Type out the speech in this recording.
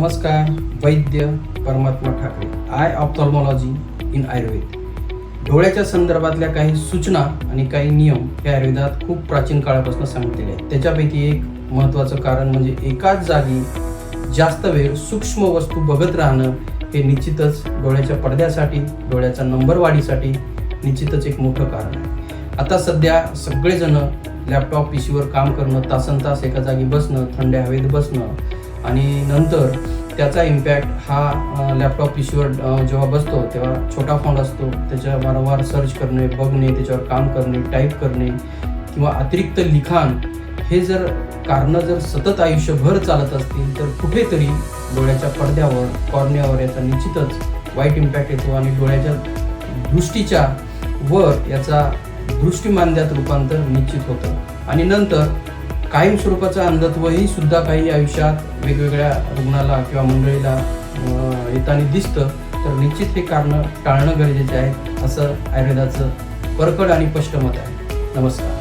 नमस्कार Vaidya Paramatma Thakare. Eye ophthalmology in Ayurveda डोळ्याच्या संदर्भातल्या काही सूचना आणि काही नियम हे आयुर्वेदात खूप प्राचीन काळापासून सांगितलेले आहेत. त्याच्यापैकी एक महत्त्वाचं कारण म्हणजे एकाच जागी जास्त वेळ सूक्ष्म वस्तू बघत राहणं हे निश्चितच डोळ्याच्या पडद्यासाठी डोळ्याच्या नंबर वाढीसाठी निश्चितच एक मोठं कारण आहे. आता सध्या सगळेजण लॅपटॉप पीसीवर काम करणं तासन तास एका जागी बसणं थंड हवेत बसणं आणि नंतर त्याचा इम्पॅक्ट हा लॅपटॉप पीसीवर जेव्हा बसतो तेव्हा छोटा फोन असतो. त्याच्या वारंवार सर्च करणे बघणे त्याच्यावर काम करणे टाईप करणे किंवा अतिरिक्त लिखाण हे जर कारणं जर सतत आयुष्यभर चालत असतील तर कुठेतरी डोळ्याच्या पडद्यावर कॉर्नियावर याचा निश्चितच वाईट इम्पॅक्ट येतो आणि डोळ्याच्या दृष्टीच्या वर याचा दृष्टिमांद्यात रूपांतर निश्चित होतं. आणि नंतर कायम स्वरूपाचं अंधत्वही सुद्धा काही आयुष्यात वेगवेगळ्या रुग्णाला किंवा मंडळीला येताना दिसतं. तर निश्चित हे कारणं टाळणं गरजेचे आहे असं आयुर्वेदाचं परकड आणि स्पष्ट मत आहे. नमस्कार.